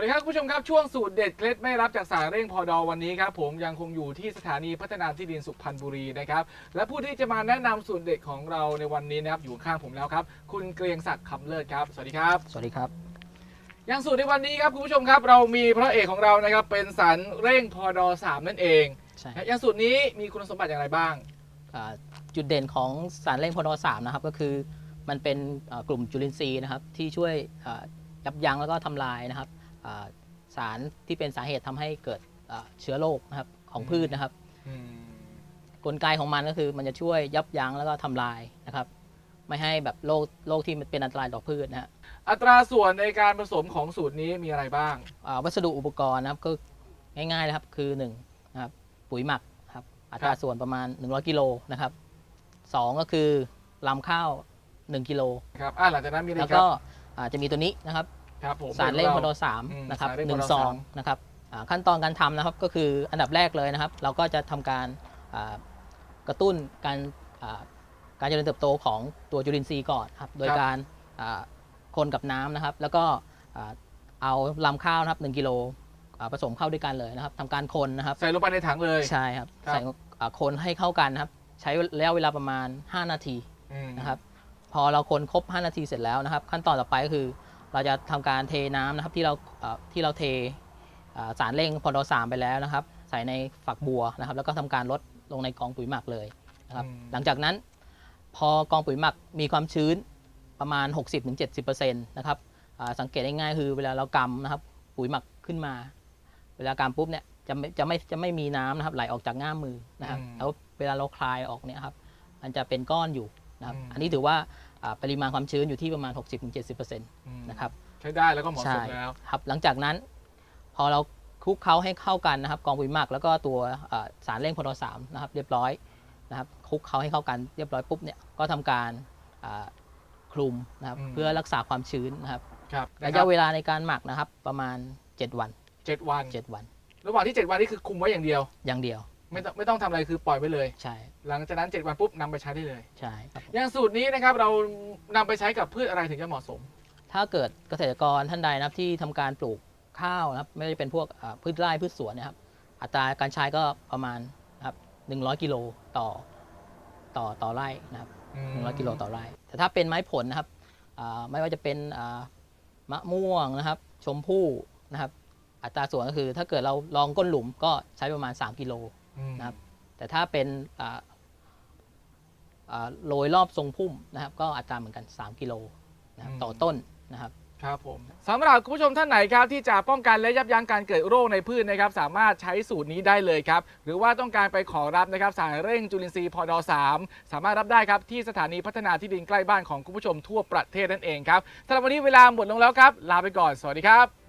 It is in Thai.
วัสดีครับคุณผู้ชมครับช่วงสูตรเด็ดเคล็ดไม่รับจากสายเร่งพอดอวันนี้ครับผมยังคงอยู่ที่สถานีพัฒนาที่ดินสุพรรณบุรีนะครับและผู้ที่จะมาแนะนำสูตรเด็ดของเราในวันนี้นะครับอยู่ข้างผมแล้วครับ คุณเกรียงศักดิ์คำเลิศครับสวัสดีครับ สวัสดีครับอย่างสูตรในวันนี้ครับคุณผู้ชมครับเรามีพระเอกของเรานะครับเป็นสารเร่งพอดอสามนั่นเองใช่อย่างสูตรนี้มีคุณสมบัติอย่างไรบ้าง อ่าจุดเด่นของสารเร่งพอดอสามนะครับก็คือมันเป็นอ่ากลุ่มจุลินทรีย์นะครับที่ช่วยอ่ายับยั้งแล้วก็ทำลายนะครับอ่า สารที่เป็นสาเหตุทำให้เกิดอ่าเชื้อโรคนะครับของพืชนะครับอืมกลไกของมันก็คือมันจะช่วยยับยั้งแล้วก็ทำลายนะครับ ไม่ให้แบบโรคโรคที่มันเป็นอันตรายต่อพืชนะฮะอัตราส่วนในการผสมของสูตรนี้มีอะไรบ้างอ่าวัสดุอุปกรณ์นะครับก็ง่ายๆนะครับคือ1นะครับปุ๋ยหมักครับอัตราส่วนประมาณ 100กิโลนะครับสองก็คือลำข้าว 1กิโลครับอะหลังจากนั้นมีอะไรแล้วครัก็บอ่าจะมีตัวนี้นะครับ ครับผมสารเร่งพอดอสามอืมนะครับสารเร่งหนึ่งพอดอซองสามนะครับอ่าขั้นตอนการทำนะครับก็คืออันดับแรกเลยนะครับ เราก็จะทำการอ่ากระตุ้นการอ่าการเจริญเติบโตของตัวจุลินทรีย์ก่อนครับโดยการอ่าคนกับน้ำนะครับ แล้วก็อ่าเอาลำข้าวนะครับ1กิโลอ่าผสมเข้าด้วยกันเลยนะครับทำการคนนะครับ ใส่ลงไปในถังเลย ใช่ครับครับ ใส่อ่าคนให้เข้ากันนะครับ ใช้ระยะเวลาประมาณ 5 นาทีอืมนะครับ พอเราคนครบ 5 นาทีเสร็จแล้วนะครับ ขั้นตอนต่อไปก็คือ เราจะทำการเทน้ำนะครับที่เราเอ่อที่เราเทเอ่อสารเร่งพอดอสามไปแล้วนะครับ ใส่ในฝักบัวนะครับ แล้วก็ทำการลดลงในกองปุ๋ยหมักเลยนะครับ หลังจากนั้นพอกองปุ๋ยหมักมีความชื้นประมาณ 60-70%นะครับอ่าสังเกตได้ง่ายคือเวลาเรากำนะครับ ปุ๋ยหมักขึ้นมา เวลากำปุ๊บเนี่ยจะไม่จะไม่จะไม่มีน้ำนะครับ ไหลออกจากง่ามมือนะครับอืมแล้วเวลาเราคลายออกเนี่ยครับ มันจะเป็นก้อนอยู่นะครับอืมอันนี้ถือว่าอ่า ปริมาณความชื้นอยู่ที่ประมาณ 60-70%นอืมะครับใช้ได้แล้วก็เหมาะสมแล้วครับหลังจากนั้น พอเราคลุกเคล้าให้เข้ากันนะครับ กองปุ๋ยหมักแล้วก็ตัวอ่าสารเร่งโพอดอสามนะครับเรียบร้อยนะครับคลุกเคล้าให้เข้ากันเรียบร้อยปุ๊บเนี่ยก็ทำการอ่าคลุมนะครับอืมเพื่อรักษาความชื้นนะครับครับระยะเวลาในการหมักนะครับประมาณ 7 วันเจ็ดวัน 7 วัน ระหว่างที่เจ็ดวันนี่คือคุมไว้อย่างเดียวอย่างเดียว ไม่ต้องไม่ต้องทำอะไรคือปล่อยไว้เลย ใช่หลังจากนั้นเจ็ดวันปุ๊บนำไปใช้ได้เลย ใช่ครับอย่างสูตรนี้นะครับเรานำไปใช้กับพืชอะไรถึงจะเหมาะสม ถ้าเกิดเกษตรกรท่านใดนะครับที่ทำการปลูกข้าวนะครับไม่ได้เป็นพวกอ่าพืชไร่พืชสวนเนะครับ อัตราการใช้ก็ประมาณนะครับ100 กิโลต่อต่อต่อไร่นะครับ 100กิโลต่อไร่ แต่ถ้าเป็นไม้ผลนะครับอ่าไม่ว่าจะเป็นอ่ามะม่วงนะครับ ชมพู่นะครับ อัตราส่วนก็คือถ้าเกิดเราลองก้นหลุมก็ใช้ประมาณ 3 กิโลอืม นะครับแต่ถ้าเป็นอ่าอ่าโรยรอบทรงพุ่มนะครับ ก็อัตราเหมือนกัน 3 กิโลนะครับต่อต้นนะครับครับผมสำหรับคุณผู้ชมท่านไหนครับที่จะป้องกันและยับยั้งการเกิดโรคในพืชนะครับ สามารถใช้สูตรนี้ได้เลยครับ หรือว่าต้องการไปขอรับนะครับสารเร่งจุลินทรีย์พอดอ3สามารถรับได้ครับที่สถานีพัฒนาที่ดินใกล้บ้านของคุณผู้ชมทั่วประเทศนั่นเองครับสำหรับวันนี้เวลาหมดลงแล้วครับ ลาไปก่อนสวัสดีครับ